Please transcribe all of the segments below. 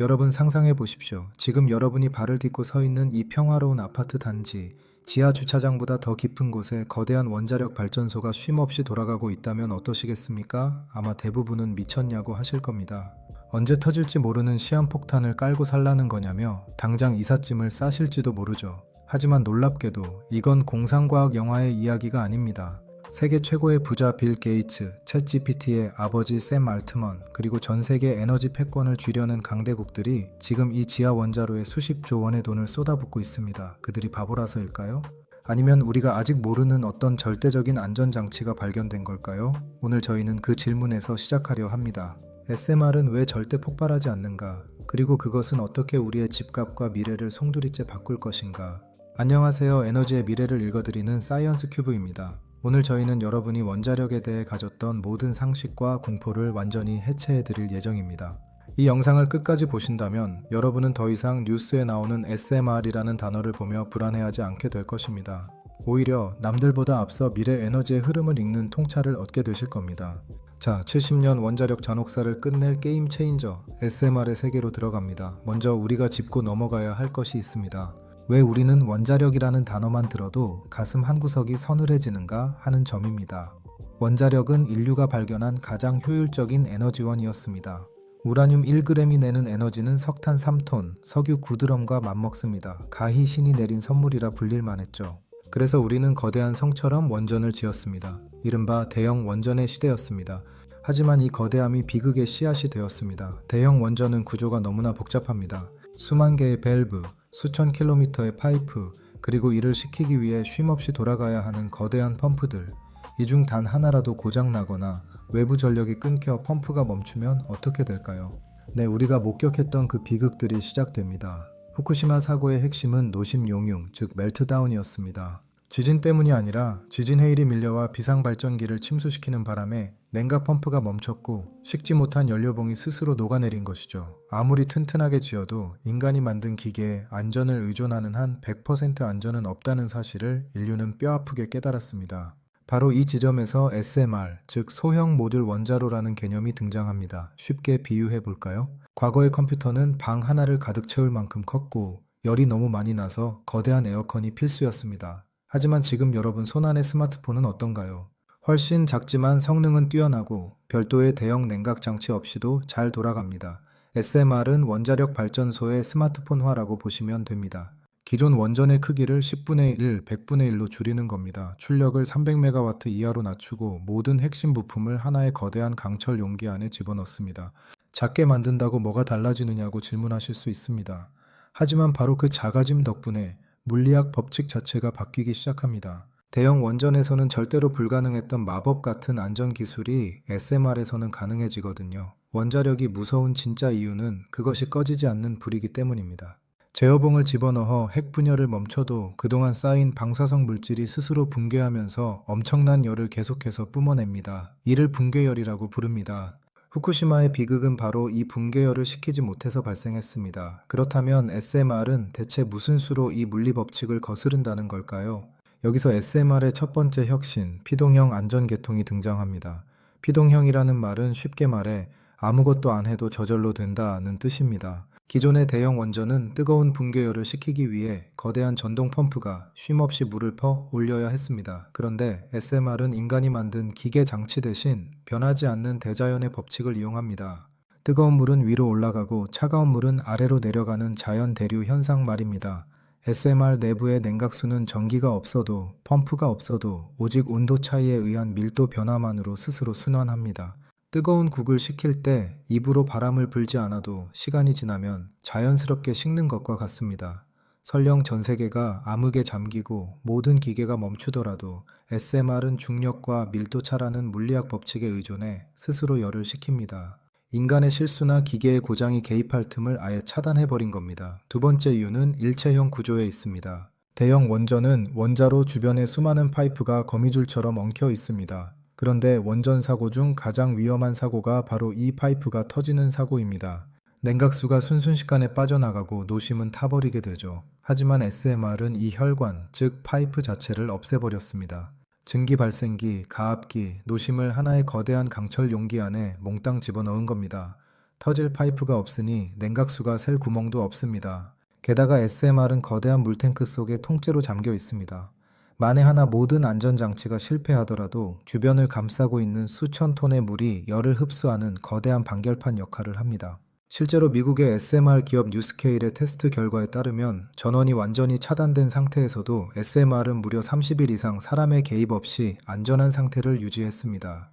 여러분 상상해 보십시오. 지금 여러분이 발을 딛고 서 있는 이 평화로운 아파트 단지, 지하 주차장보다 더 깊은 곳에 거대한 원자력 발전소가 쉼없이 돌아가고 있다면 어떠시겠습니까? 아마 대부분은 미쳤냐고 하실 겁니다. 언제 터질지 모르는 시한폭탄을 깔고 살라는 거냐며 당장 이삿짐을 싸실지도 모르죠. 하지만 놀랍게도 이건 공상과학 영화의 이야기가 아닙니다. 세계 최고의 부자 빌 게이츠, 챗 GPT의 아버지 샘 알트먼, 그리고 전 세계 에너지 패권을 쥐려는 강대국들이 지금 이 지하 원자로에 수십조 원의 돈을 쏟아붓고 있습니다. 그들이 바보라서일까요? 아니면 우리가 아직 모르는 어떤 절대적인 안전장치가 발견된 걸까요? 오늘 저희는 그 질문에서 시작하려 합니다. SMR은 왜 절대 폭발하지 않는가? 그리고 그것은 어떻게 우리의 집값과 미래를 송두리째 바꿀 것인가? 안녕하세요. 에너지의 미래를 읽어드리는 사이언스 큐브입니다. 오늘 저희는 여러분이 원자력에 대해 가졌던 모든 상식과 공포를 완전히 해체해드릴 예정입니다. 이 영상을 끝까지 보신다면 여러분은 더 이상 뉴스에 나오는 SMR이라는 단어를 보며 불안해하지 않게 될 것입니다. 오히려 남들보다 앞서 미래 에너지의 흐름을 읽는 통찰을 얻게 되실 겁니다. 자, 70년 원자력 잔혹사를 끝낼 게임 체인저 SMR의 세계로 들어갑니다. 먼저 우리가 짚고 넘어가야 할 것이 있습니다. 왜 우리는 원자력이라는 단어만 들어도 가슴 한구석이 서늘해지는가 하는 점입니다. 원자력은 인류가 발견한 가장 효율적인 에너지원이었습니다. 우라늄 1g이 내는 에너지는 석탄 3톤, 석유 9드럼과 맞먹습니다. 가히 신이 내린 선물이라 불릴만 했죠. 그래서 우리는 거대한 성처럼 원전을 지었습니다. 이른바 대형 원전의 시대였습니다. 하지만 이 거대함이 비극의 씨앗이 되었습니다. 대형 원전은 구조가 너무나 복잡합니다. 수만 개의 밸브, 수천 킬로미터의 파이프, 그리고 이를 시키기 위해 쉼없이 돌아가야 하는 거대한 펌프들. 이 중 단 하나라도 고장나거나 외부 전력이 끊겨 펌프가 멈추면 어떻게 될까요? 네, 우리가 목격했던 그 비극들이 시작됩니다. 후쿠시마 사고의 핵심은 노심 용융, 즉 멜트다운이었습니다. 지진 때문이 아니라 지진 해일이 밀려와 비상 발전기를 침수시키는 바람에 냉각 펌프가 멈췄고 식지 못한 연료봉이 스스로 녹아내린 것이죠. 아무리 튼튼하게 지어도 인간이 만든 기계에 안전을 의존하는 한 100% 안전은 없다는 사실을 인류는 뼈아프게 깨달았습니다. 바로 이 지점에서 SMR, 즉 소형 모듈 원자로라는 개념이 등장합니다. 쉽게 비유해 볼까요? 과거의 컴퓨터는 방 하나를 가득 채울 만큼 컸고 열이 너무 많이 나서 거대한 에어컨이 필수였습니다. 하지만 지금 여러분 손안의 스마트폰은 어떤가요? 훨씬 작지만 성능은 뛰어나고 별도의 대형 냉각 장치 없이도 잘 돌아갑니다. SMR은 원자력 발전소의 스마트폰화라고 보시면 됩니다. 기존 원전의 크기를 10분의 1, 100분의 1로 줄이는 겁니다. 출력을 300메가와트 이하로 낮추고 모든 핵심 부품을 하나의 거대한 강철 용기 안에 집어넣습니다. 작게 만든다고 뭐가 달라지느냐고 질문하실 수 있습니다. 하지만 바로 그 작아짐 덕분에 물리학 법칙 자체가 바뀌기 시작합니다. 대형 원전에서는 절대로 불가능했던 마법 같은 안전 기술이 SMR에서는 가능해지거든요. 원자력이 무서운 진짜 이유는 그것이 꺼지지 않는 불이기 때문입니다. 제어봉을 집어넣어 핵 분열을 멈춰도 그동안 쌓인 방사성 물질이 스스로 붕괴하면서 엄청난 열을 계속해서 뿜어냅니다. 이를 붕괴열이라고 부릅니다. 후쿠시마의 비극은 바로 이 붕괴열을 식히지 못해서 발생했습니다. 그렇다면 SMR은 대체 무슨 수로 이 물리 법칙을 거스른다는 걸까요? 여기서 SMR의 첫 번째 혁신, 피동형 안전계통이 등장합니다. 피동형이라는 말은 쉽게 말해 아무것도 안 해도 저절로 된다는 뜻입니다. 기존의 대형 원전은 뜨거운 붕괴열을 식히기 위해 거대한 전동 펌프가 쉼없이 물을 퍼 올려야 했습니다. 그런데 SMR은 인간이 만든 기계 장치 대신 변하지 않는 대자연의 법칙을 이용합니다. 뜨거운 물은 위로 올라가고 차가운 물은 아래로 내려가는 자연 대류 현상 말입니다. SMR 내부의 냉각수는 전기가 없어도 펌프가 없어도 오직 온도 차이에 의한 밀도 변화만으로 스스로 순환합니다. 뜨거운 국을 식힐 때 입으로 바람을 불지 않아도 시간이 지나면 자연스럽게 식는 것과 같습니다. 설령 전 세계가 암흑에 잠기고 모든 기계가 멈추더라도 SMR은 중력과 밀도차라는 물리학 법칙에 의존해 스스로 열을 식힙니다. 인간의 실수나 기계의 고장이 개입할 틈을 아예 차단해버린 겁니다. 두 번째 이유는 일체형 구조에 있습니다. 대형 원전은 원자로 주변에 수많은 파이프가 거미줄처럼 엉켜 있습니다. 그런데 원전 사고 중 가장 위험한 사고가 바로 이 파이프가 터지는 사고입니다. 냉각수가 순순식간에 빠져나가고 노심은 타버리게 되죠. 하지만 SMR은 이 혈관, 즉 파이프 자체를 없애버렸습니다. 증기 발생기, 가압기, 노심을 하나의 거대한 강철 용기 안에 몽땅 집어넣은 겁니다. 터질 파이프가 없으니 냉각수가 셀 구멍도 없습니다. 게다가 SMR은 거대한 물탱크 속에 통째로 잠겨 있습니다. 만에 하나 모든 안전장치가 실패하더라도 주변을 감싸고 있는 수천 톤의 물이 열을 흡수하는 거대한 방결판 역할을 합니다. 실제로 미국의 SMR 기업 뉴스케일의 테스트 결과에 따르면 전원이 완전히 차단된 상태에서도 SMR은 무려 30일 이상 사람의 개입 없이 안전한 상태를 유지했습니다.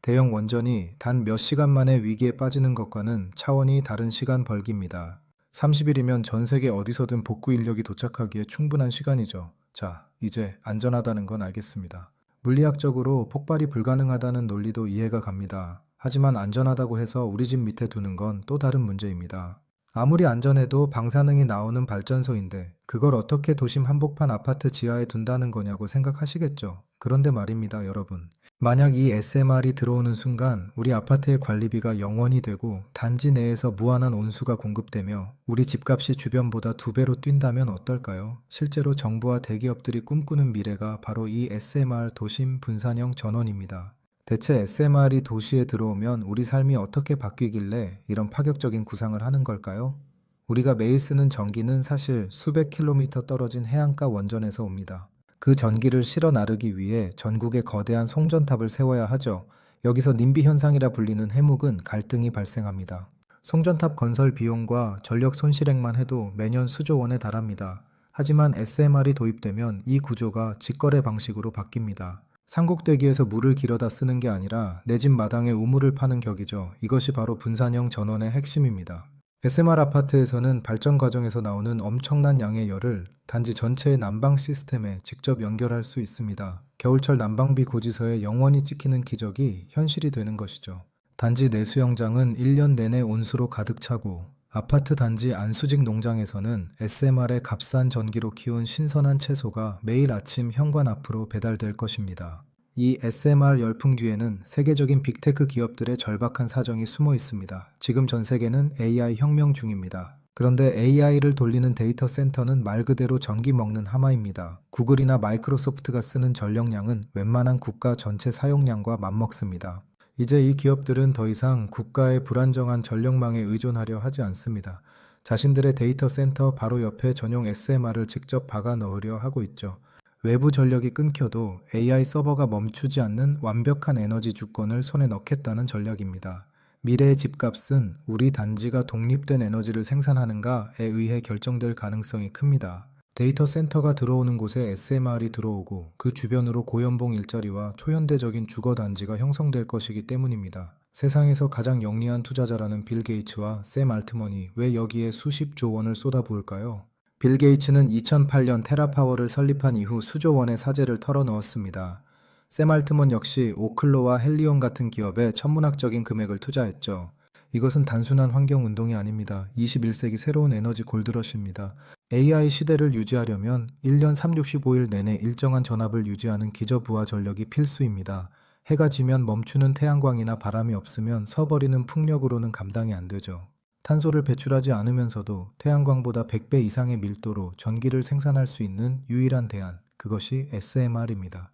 대형 원전이 단 몇 시간 만에 위기에 빠지는 것과는 차원이 다른 시간 벌기입니다. 30일이면 전 세계 어디서든 복구 인력이 도착하기에 충분한 시간이죠. 자, 이제 안전하다는 건 알겠습니다. 물리학적으로 폭발이 불가능하다는 논리도 이해가 갑니다. 하지만 안전하다고 해서 우리 집 밑에 두는 건 또 다른 문제입니다. 아무리 안전해도 방사능이 나오는 발전소인데 그걸 어떻게 도심 한복판 아파트 지하에 둔다는 거냐고 생각하시겠죠. 그런데 말입니다, 여러분. 만약 이 SMR이 들어오는 순간 우리 아파트의 관리비가 0원이 되고 단지 내에서 무한한 온수가 공급되며 우리 집값이 주변보다 두 배로 뛴다면 어떨까요? 실제로 정부와 대기업들이 꿈꾸는 미래가 바로 이 SMR 도심 분산형 전원입니다. 대체 SMR이 도시에 들어오면 우리 삶이 어떻게 바뀌길래 이런 파격적인 구상을 하는 걸까요? 우리가 매일 쓰는 전기는 사실 수백 킬로미터 떨어진 해안가 원전에서 옵니다. 그 전기를 실어 나르기 위해 전국에 거대한 송전탑을 세워야 하죠. 여기서 님비 현상이라 불리는 해묵은 갈등이 발생합니다. 송전탑 건설 비용과 전력 손실액만 해도 매년 수조 원에 달합니다. 하지만 SMR이 도입되면 이 구조가 직거래 방식으로 바뀝니다. 삼국대기에서 물을 길어다 쓰는 게 아니라 내 집 마당에 우물을 파는 격이죠. 이것이 바로 분산형 전원의 핵심입니다. SMR 아파트에서는 발전 과정에서 나오는 엄청난 양의 열을 단지 전체의 난방 시스템에 직접 연결할 수 있습니다. 겨울철 난방비 고지서에 영원히 찍히는 기적이 현실이 되는 것이죠. 단지 내수영장은 1년 내내 온수로 가득 차고 아파트 단지 안수직 농장에서는 SMR의 값싼 전기로 키운 신선한 채소가 매일 아침 현관 앞으로 배달될 것입니다. 이 SMR 열풍 뒤에는 세계적인 빅테크 기업들의 절박한 사정이 숨어 있습니다. 지금 전 세계는 AI 혁명 중입니다. 그런데 AI를 돌리는 데이터 센터는 말 그대로 전기 먹는 하마입니다. 구글이나 마이크로소프트가 쓰는 전력량은 웬만한 국가 전체 사용량과 맞먹습니다. 이제 이 기업들은 더 이상 국가의 불안정한 전력망에 의존하려 하지 않습니다. 자신들의 데이터 센터 바로 옆에 전용 SMR을 직접 박아 넣으려 하고 있죠. 외부 전력이 끊겨도 AI 서버가 멈추지 않는 완벽한 에너지 주권을 손에 넣겠다는 전략입니다. 미래의 집값은 우리 단지가 독립된 에너지를 생산하는가에 의해 결정될 가능성이 큽니다. 데이터 센터가 들어오는 곳에 SMR이 들어오고 그 주변으로 고연봉 일자리와 초현대적인 주거 단지가 형성될 것이기 때문입니다. 세상에서 가장 영리한 투자자라는 빌 게이츠와 샘 알트먼이 왜 여기에 수십 조 원을 쏟아부을까요? 빌 게이츠는 2008년 테라파워를 설립한 이후 수조 원의 사재를 털어넣었습니다. 샘 알트먼 역시 오클로와 헬리온 같은 기업에 천문학적인 금액을 투자했죠. 이것은 단순한 환경 운동이 아닙니다. 21세기 새로운 에너지 골드러시입니다. AI 시대를 유지하려면 1년 365일 내내 일정한 전압을 유지하는 기저부하 전력이 필수입니다. 해가 지면 멈추는 태양광이나 바람이 없으면 서버리는 풍력으로는 감당이 안 되죠. 탄소를 배출하지 않으면서도 태양광보다 100배 이상의 밀도로 전기를 생산할 수 있는 유일한 대안, 그것이 SMR입니다.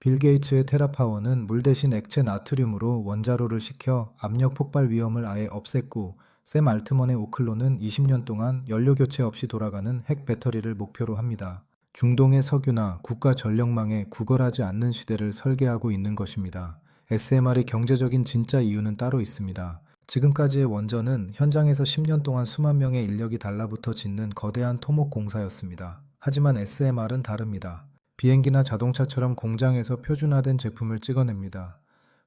빌 게이츠의 테라파워는 물 대신 액체 나트륨으로 원자로를 식혀 압력 폭발 위험을 아예 없앴고 샘 알트먼의 오클로는 20년 동안 연료 교체 없이 돌아가는 핵 배터리를 목표로 합니다. 중동의 석유나 국가 전력망에 구걸하지 않는 시대를 설계하고 있는 것입니다. SMR의 경제적인 진짜 이유는 따로 있습니다. 지금까지의 원전은 현장에서 10년 동안 수만 명의 인력이 달라붙어 짓는 거대한 토목 공사였습니다. 하지만 SMR은 다릅니다. 비행기나 자동차처럼 공장에서 표준화된 제품을 찍어냅니다.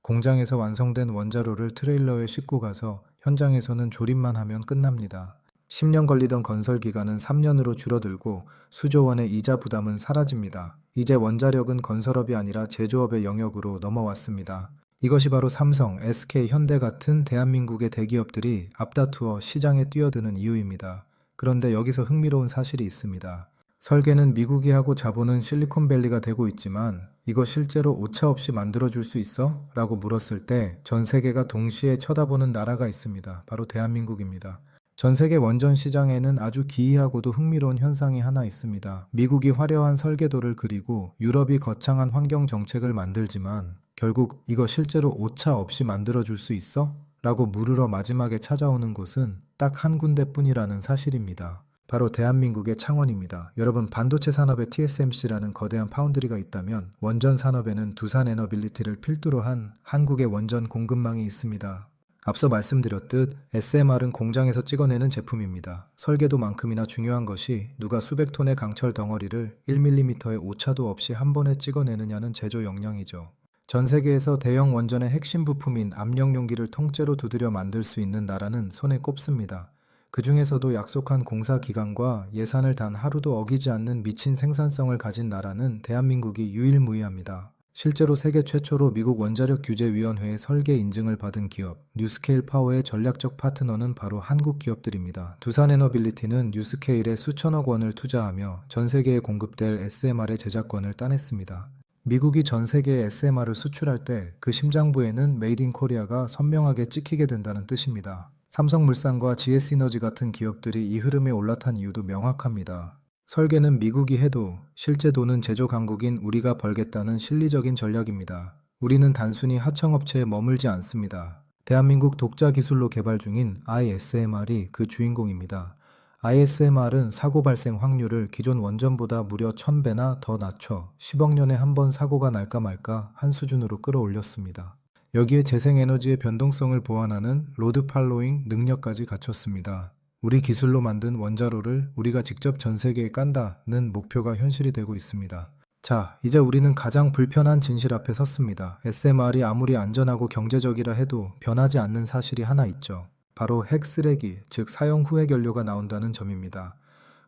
공장에서 완성된 원자로를 트레일러에 싣고 가서 현장에서는 조립만 하면 끝납니다. 10년 걸리던 건설 기간은 3년으로 줄어들고 수조 원의 이자 부담은 사라집니다. 이제 원자력은 건설업이 아니라 제조업의 영역으로 넘어왔습니다. 이것이 바로 삼성, SK, 현대 같은 대한민국의 대기업들이 앞다투어 시장에 뛰어드는 이유입니다. 그런데 여기서 흥미로운 사실이 있습니다. 설계는 미국이 하고 자본은 실리콘밸리가 되고 있지만 이거 실제로 오차 없이 만들어줄 수 있어? 라고 물었을 때 전 세계가 동시에 쳐다보는 나라가 있습니다. 바로 대한민국입니다. 전 세계 원전 시장에는 아주 기이하고도 흥미로운 현상이 하나 있습니다. 미국이 화려한 설계도를 그리고 유럽이 거창한 환경 정책을 만들지만 결국 이거 실제로 오차 없이 만들어줄 수 있어? 라고 물으러 마지막에 찾아오는 곳은 딱 한 군데뿐이라는 사실입니다. 바로 대한민국의 창원입니다. 여러분 반도체 산업에 TSMC라는 거대한 파운드리가 있다면 원전 산업에는 두산 에너빌리티를 필두로 한 한국의 원전 공급망이 있습니다. 앞서 말씀드렸듯 SMR은 공장에서 찍어내는 제품입니다. 설계도만큼이나 중요한 것이 누가 수백 톤의 강철 덩어리를 1mm의 오차도 없이 한 번에 찍어내느냐는 제조 역량이죠. 전 세계에서 대형 원전의 핵심 부품인 압력 용기를 통째로 두드려 만들 수 있는 나라는 손에 꼽습니다. 그 중에서도 약속한 공사 기간과 예산을 단 하루도 어기지 않는 미친 생산성을 가진 나라는 대한민국이 유일무이합니다. 실제로 세계 최초로 미국 원자력 규제 위원회의 설계 인증을 받은 기업 뉴스케일 파워의 전략적 파트너는 바로 한국 기업들입니다. 두산 에너빌리티는 뉴스케일에 수천억 원을 투자하며 전 세계에 공급될 SMR의 제작권을 따냈습니다. 미국이 전 세계에 SMR을 수출할 때 그 심장부에는 메이드 인 코리아가 선명하게 찍히게 된다는 뜻입니다. 삼성물산과 GS이너지 같은 기업들이 이 흐름에 올라탄 이유도 명확합니다. 설계는 미국이 해도 실제 돈은 제조 강국인 우리가 벌겠다는 실리적인 전략입니다. 우리는 단순히 하청업체에 머물지 않습니다. 대한민국 독자 기술로 개발 중인 ISMR이 그 주인공입니다. ISMR은 사고 발생 확률을 기존 원전보다 무려 1000배나 더 낮춰 10억 년에 한 번 사고가 날까 말까 한 수준으로 끌어올렸습니다. 여기에 재생에너지의 변동성을 보완하는 로드 팔로잉 능력까지 갖췄습니다. 우리 기술로 만든 원자로를 우리가 직접 전 세계에 깐다는 목표가 현실이 되고 있습니다. 자, 이제 우리는 가장 불편한 진실 앞에 섰습니다. SMR이 아무리 안전하고 경제적이라 해도 변하지 않는 사실이 하나 있죠. 바로 핵 쓰레기, 즉 사용 후의 연료가 나온다는 점입니다.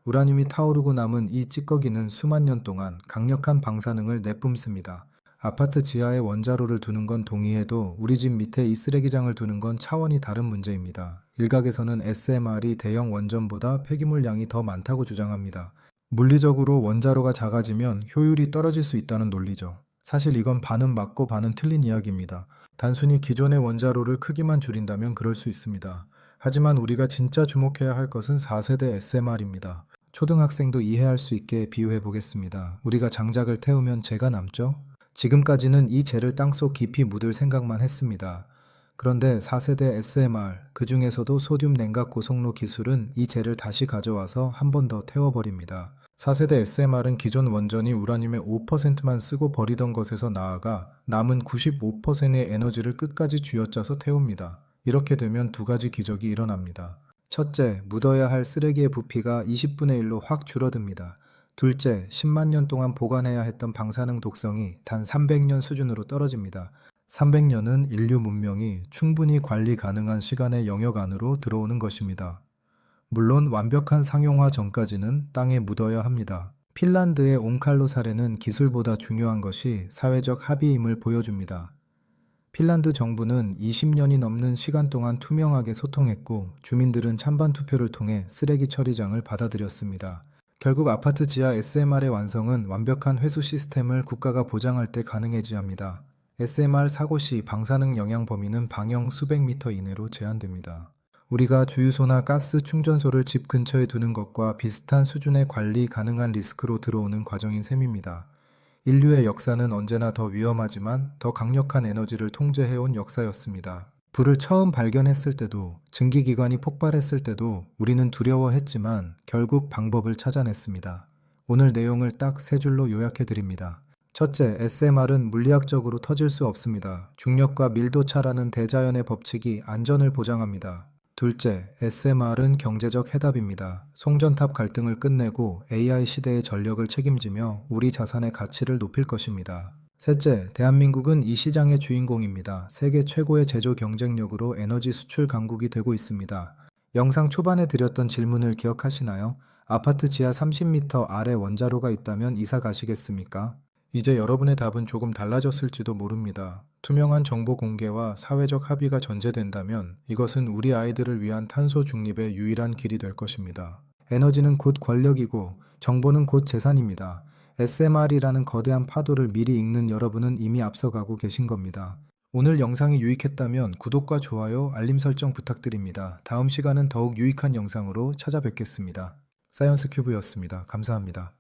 우라늄이 타오르고 남은 이 찌꺼기는 수만 년 동안 강력한 방사능을 내뿜습니다. 아파트 지하에 원자로를 두는 건 동의해도 우리 집 밑에 이 쓰레기장을 두는 건 차원이 다른 문제입니다. 일각에서는 SMR이 대형 원전보다 폐기물 양이 더 많다고 주장합니다. 물리적으로 원자로가 작아지면 효율이 떨어질 수 있다는 논리죠. 사실 이건 반은 맞고 반은 틀린 이야기입니다. 단순히 기존의 원자로를 크기만 줄인다면 그럴 수 있습니다. 하지만 우리가 진짜 주목해야 할 것은 4세대 SMR입니다. 초등학생도 이해할 수 있게 비유해 보겠습니다. 우리가 장작을 태우면 재가 남죠? 지금까지는 이 재를 땅속 깊이 묻을 생각만 했습니다. 그런데 4세대 SMR, 그 중에서도 소듐 냉각 고속로 기술은 이 재를 다시 가져와서 한 번 더 태워버립니다. 4세대 SMR은 기존 원전이 우라늄의 5%만 쓰고 버리던 것에서 나아가 남은 95%의 에너지를 끝까지 쥐어짜서 태웁니다. 이렇게 되면 두 가지 기적이 일어납니다. 첫째, 묻어야 할 쓰레기의 부피가 20분의 1로 확 줄어듭니다. 둘째, 10만 년 동안 보관해야 했던 방사능 독성이 단 300년 수준으로 떨어집니다. 300년은 인류 문명이 충분히 관리 가능한 시간의 영역 안으로 들어오는 것입니다. 물론 완벽한 상용화 전까지는 땅에 묻어야 합니다. 핀란드의 옹칼로 사례는 기술보다 중요한 것이 사회적 합의임을 보여줍니다. 핀란드 정부는 20년이 넘는 시간 동안 투명하게 소통했고 주민들은 찬반 투표를 통해 쓰레기 처리장을 받아들였습니다. 결국 아파트 지하 SMR의 완성은 완벽한 회수 시스템을 국가가 보장할 때 가능해지합니다. SMR 사고 시 방사능 영향 범위는 방형 수백 미터 이내로 제한됩니다. 우리가 주유소나 가스 충전소를 집 근처에 두는 것과 비슷한 수준의 관리 가능한 리스크로 들어오는 과정인 셈입니다. 인류의 역사는 언제나 더 위험하지만 더 강력한 에너지를 통제해온 역사였습니다. 불을 처음 발견했을 때도, 증기기관이 폭발했을 때도 우리는 두려워했지만 결국 방법을 찾아냈습니다. 오늘 내용을 딱 세 줄로 요약해 드립니다. 첫째, SMR은 물리학적으로 터질 수 없습니다. 중력과 밀도차라는 대자연의 법칙이 안전을 보장합니다. 둘째, SMR은 경제적 해답입니다. 송전탑 갈등을 끝내고 AI 시대의 전력을 책임지며 우리 자산의 가치를 높일 것입니다. 셋째, 대한민국은 이 시장의 주인공입니다. 세계 최고의 제조 경쟁력으로 에너지 수출 강국이 되고 있습니다. 영상 초반에 드렸던 질문을 기억하시나요? 아파트 지하 30m 아래 원자로가 있다면 이사 가시겠습니까? 이제 여러분의 답은 조금 달라졌을지도 모릅니다. 투명한 정보 공개와 사회적 합의가 전제된다면 이것은 우리 아이들을 위한 탄소 중립의 유일한 길이 될 것입니다. 에너지는 곧 권력이고 정보는 곧 재산입니다. SMR이라는 거대한 파도를 미리 읽는 여러분은 이미 앞서가고 계신 겁니다. 오늘 영상이 유익했다면 구독과 좋아요, 알림 설정 부탁드립니다. 다음 시간은 더욱 유익한 영상으로 찾아뵙겠습니다. 사이언스 큐브였습니다. 감사합니다.